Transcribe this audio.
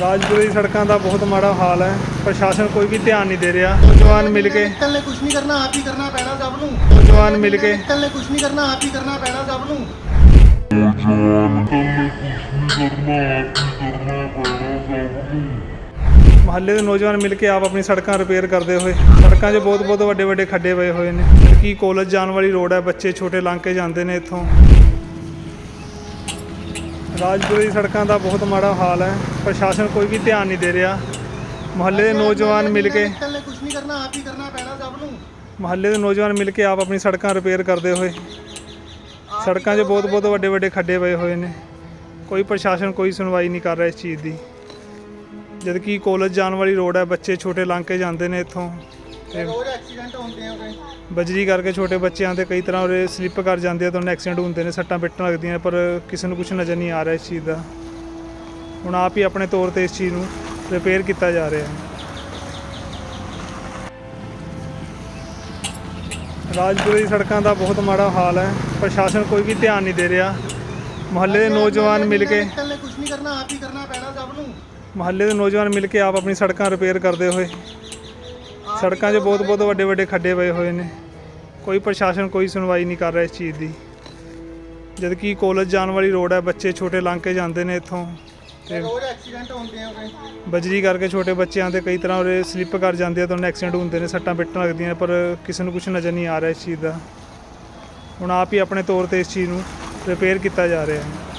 ਰਾਜਪੁਰੇ ਦੀ ਸੜਕਾਂ ਦਾ ਬਹੁਤ ਮਾੜਾ ਹਾਲ ਹੈ। ਪ੍ਰਸ਼ਾਸਨ ਕੋਈ ਵੀ ਧਿਆਨ ਨਹੀਂ ਦੇ ਰਿਹਾ। ਨੌਜਵਾਨ ਮਿਲ ਕੇ ਨਿਕਲ ਨੇ ਕੁਝ ਨਹੀਂ ਕਰਨਾ ਆਪ ਹੀ ਕਰਨਾ ਪੈਣਾ ਸਭ ਨੂੰ। ਨੌਜਵਾਨ ਮਿਲ ਕੇ ਨਿਕਲ ਨੇ ਕੁਝ ਨਹੀਂ ਕਰਨਾ ਆਪ ਹੀ ਕਰਨਾ ਪੈਣਾ ਸਭ ਨੂੰ। ਮਹੱਲੇ ਦੇ ਨੌਜਵਾਨ ਮਿਲ ਕੇ ਆਪ ਆਪਣੀ ਸੜਕਾਂ ਰਿਪੇਅਰ ਕਰਦੇ ਹੋਏ। ਸੜਕਾਂ 'ਚ ਬਹੁਤ ਬਹੁਤ ਵੱਡੇ ਵੱਡੇ ਖੱਡੇ ਪਏ ਹੋਏ ਨੇ। ਕੀ ਕਾਲਜ ਜਾਣ ਵਾਲੀ ਰੋਡ ਹੈ? ਬੱਚੇ ਛੋਟੇ ਲੰਘ ਕੇ ਜਾਂਦੇ ਨੇ ਇੱਥੋਂ। ਰਾਜਪੁਰੇ ਦੀ ਸੜਕਾਂ ਦਾ ਬਹੁਤ ਮਾੜਾ ਹਾਲ ਹੈ। ਪ੍ਰਸ਼ਾਸਨ ਕੋਈ ਵੀ ਧਿਆਨ ਨਹੀਂ ਦੇ ਰਿਹਾ। ਮੁਹੱਲੇ ਦੇ ਨੌਜਵਾਨ ਮਿਲ ਕੇ ਨਿਕਲ ਕੁਝ ਨਹੀਂ ਕਰਨਾ ਆਪ ਹੀ ਕਰਨਾ ਪੈਣਾ ਸਭ ਨੂੰ ਮਹੱਲੇ ਦੇ ਨੌਜਵਾਨ ਮਿਲ ਕੇ ਆਪ ਆਪਣੀ ਸੜਕਾਂ ਰਿਪੇਅਰ ਕਰਦੇ ਹੋਏ। ਸੜਕਾਂ 'ਚ ਬਹੁਤ ਬਹੁਤ ਵੱਡੇ ਵੱਡੇ ਖੱਡੇ ਪਏ ਹੋਏ ਨੇ। ਕੋਈ ਪ੍ਰਸ਼ਾਸਨ ਕੋਈ ਸੁਣਵਾਈ ਨਹੀਂ ਕਰ ਰਿਹਾ ਇਸ ਚੀਜ਼ ਦੀ। ਜਦ ਕਿ ਕਾਲਜ ਜਾਣ ਵਾਲੀ ਰੋਡ ਹੈ, ਬੱਚੇ ਛੋਟੇ ਲੰਘ ਕੇ ਜਾਂਦੇ ਨੇ ਇੱਥੋਂ। ਤੇ ਰੋਜ਼ ਐਕਸੀਡੈਂਟ ਹੁੰਦੇ ਆ ਉਰੇ। ਬਜਰੀ ਕਰਕੇ ਛੋਟੇ ਬੱਚਿਆਂ ਤੇ ਕਈ ਤਰ੍ਹਾਂ ਉਰੇ ਸਲਿੱਪ ਕਰ ਜਾਂਦੇ ਆ ਤਾਂ ਉਹਨਾਂ ਐਕਸੀਡੈਂਟ ਹੁੰਦੇ ਨੇ ਸੱਟਾਂ ਪਿੱਟਾਂ ਲੱਗਦੀਆਂ ਪਰ ਕਿਸੇ ਨੂੰ ਕੁਝ ਨਜ਼ਰ ਨਹੀਂ ਆ ਰਿਹਾ ਇਸ ਚੀਜ਼ ਦਾ। ਹੁਣ ਆਪ ਹੀ ਆਪਣੇ ਤੌਰ ਤੇ ਇਸ ਚੀਜ਼ ਨੂੰ ਰਿਪੇਅਰ ਕੀਤਾ ਜਾ ਰਿਹਾ ਹੈ। ਰਾਜਪੁਰੇ ਦੀ ਸੜਕਾਂ ਦਾ ਬਹੁਤ ਮਾੜਾ ਹਾਲ ਹੈ। ਪ੍ਰਸ਼ਾਸਨ ਕੋਈ ਵੀ ਧਿਆਨ ਨਹੀਂ ਦੇ ਰਿਹਾ। ਮੁਹੱਲੇ ਦੇ ਨੌਜਵਾਨ ਮਿਲ ਕੇ ਨਿਕਲ ਨੇ ਕੁਝ ਨਹੀਂ ਕਰਨਾ ਆਪ ਹੀ ਕਰਨਾ ਪੈਣਾ ਸਭ ਨੂੰ। ਮੁਹੱਲੇ ਦੇ ਨੌਜਵਾਨ ਮਿਲ ਕੇ ਆਪ ਆਪਣੀ ਸੜਕਾਂ ਰਿਪੇਅਰ ਕਰਦੇ ਹੋਏ। ਸੜਕਾਂ 'ਚ ਬਹੁਤ ਬਹੁਤ ਵੱਡੇ ਵੱਡੇ ਖੱਡੇ ਪਏ ਹੋਏ ਨੇ। ਕੋਈ ਪ੍ਰਸ਼ਾਸਨ ਕੋਈ ਸੁਣਵਾਈ ਨਹੀਂ ਕਰ ਰਿਹਾ ਇਸ ਚੀਜ਼ ਦੀ। ਜਦ ਕਿ ਕਾਲਜ ਜਾਣ ਵਾਲੀ ਰੋਡ ਹੈ ਬੱਚੇ ਛੋਟੇ ਲੰਘ ਕੇ ਜਾਂਦੇ ਨੇ ਇੱਥੋਂ। ਤੇ ਰੋਜ਼ ਐਕਸੀਡੈਂਟ ਹੁੰਦੇ ਆ ਬਜਰੀ ਕਰਕੇ ਛੋਟੇ ਬੱਚਿਆਂ ਤੇ ਕਈ ਤਰ੍ਹਾਂ ਉਰੇ ਸਲਿੱਪ ਕਰ ਜਾਂਦੇ ਆ ਤਾਂ ਉਹਨਾਂ ਐਕਸੀਡੈਂਟ ਹੁੰਦੇ ਨੇ ਸੱਟਾਂ ਪਿੱਟਾਂ ਲੱਗਦੀਆਂ ਪਰ ਕਿਸੇ ਨੂੰ ਕੁਝ ਨਜ਼ਰ ਨਹੀਂ ਆ ਰਿਹਾ ਇਸ ਚੀਜ਼ ਦਾ। ਹੁਣ ਆਪ ਹੀ ਆਪਣੇ ਤੌਰ ਤੇ ਇਸ ਚੀਜ਼ ਨੂੰ ਰਿਪੇਅਰ ਕੀਤਾ ਜਾ ਰਿਹਾ ਹੈ।